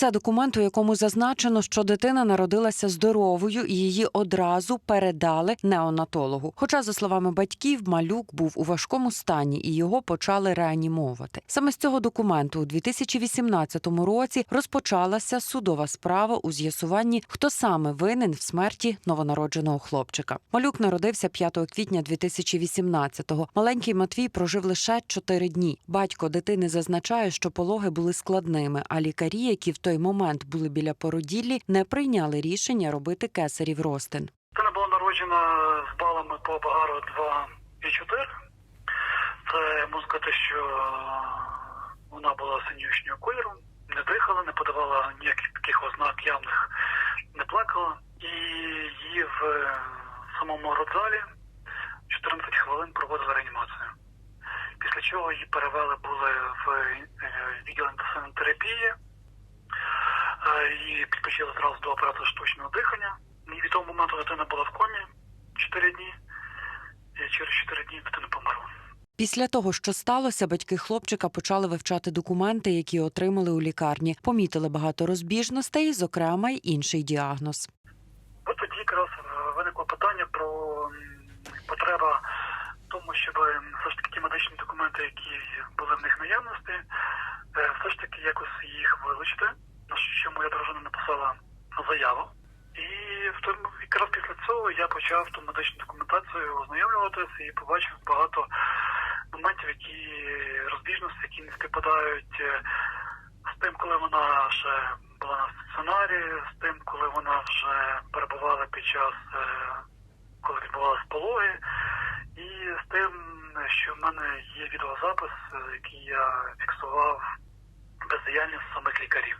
Це документ, у якому зазначено, що дитина народилася здоровою і її одразу передали неонатологу. Хоча, за словами батьків, малюк був у важкому стані і його почали реанімовувати. Саме з цього документу у 2018 році розпочалася судова справа у з'ясуванні, хто саме винен в смерті новонародженого хлопчика. Малюк народився 5 квітня 2018-го. Маленький Матвій прожив лише 4 дні. Батько дитини зазначає, що пологи були складними, а лікарі, які в той момент були біля породіллі, не прийняли рішення робити кесарів ростин. Дитина була народжена з балами по Багару 2 і 4. Це можна сказати, що вона була синюшнього кольору, не дихала, не подавала ніяких таких ознак явних, не плакала. І її в самому родзалі 14 хвилин проводили реанімацію. Після чого її перевели були в е, відділ інтенсивної терапії. Е, Її підключили зразу до апарату штучного дихання. І від того моменту дитина була в комі 4 дні. І через 4 дні дитина померла. Після того, що сталося, батьки хлопчика почали вивчати документи, які отримали у лікарні. Помітили багато розбіжностей, зокрема й інший діагноз. От тоді якраз е, виникло питання про потреба тому, щоб все ж таки ті медичні документи, які були в них наявності, е, все ж таки якось їх вилучити. На що заяву. І в тому якраз після цього я почав ту медичну документацію ознайомлюватися і побачив багато моментів, які розбіжності, які не співпадають е, з тим, коли вона ще була на стаціонарі, з тим, коли вона вже перебувала під час, е, коли відбувалися пологи, і з тим, що в мене є відеозапис, е, який я фіксував бездіяльність самих лікарів.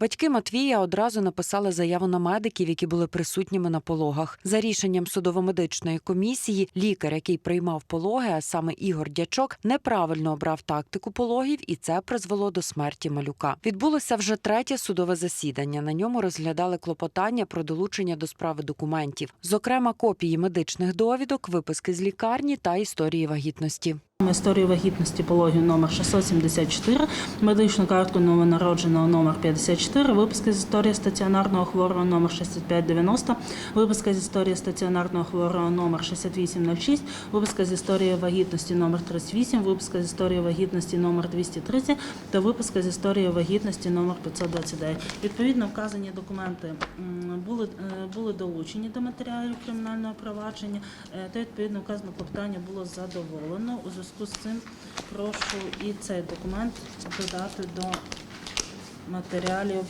Батьки Матвія одразу написали заяву на медиків, які були присутніми на пологах. За рішенням судово-медичної комісії, лікар, який приймав пологи, а саме Ігор Дячок, неправильно обрав тактику пологів, і це призвело до смерті малюка. Відбулося вже третє судове засідання. На ньому розглядали клопотання про долучення до справи документів, зокрема копії медичних довідок, виписки з лікарні та історії вагітності. Історію вагітності пологів номер 674, медичну картку новонародженого номер 54, виписка з історії стаціонарного хворого номер 6590, виписка з історії стаціонарного хворого номер 6806, виписка з історії вагітності номер 38, виписка з історії вагітності номер 230 та виписка з історії вагітності номер 529. Відповідно, вказані документи були, е, були долучені до матеріалів кримінального провадження, е, та відповідно вказане клопотання було задоволено. У зв'язку з цим прошу і цей документ додати до матеріалів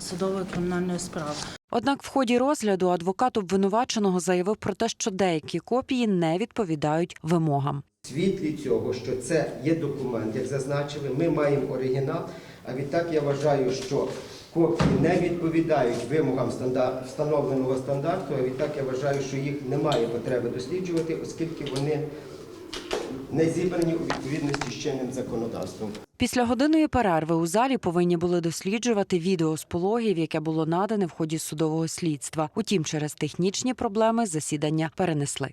судової кримінальної справи. Однак в ході розгляду адвокат обвинуваченого заявив про те, що деякі копії не відповідають вимогам. Світлі цього, що це є документ, як зазначили, ми маємо оригінал. А відтак я вважаю, що копії не відповідають вимогам стандар- встановленого стандарту. А відтак я вважаю, що їх немає потреби досліджувати, оскільки вони не зібрані у відповідності з чинним законодавством. Після годинної перерви у залі повинні були досліджувати відео з пологів, яке було надане в ході судового слідства. Утім, через технічні проблеми засідання перенесли.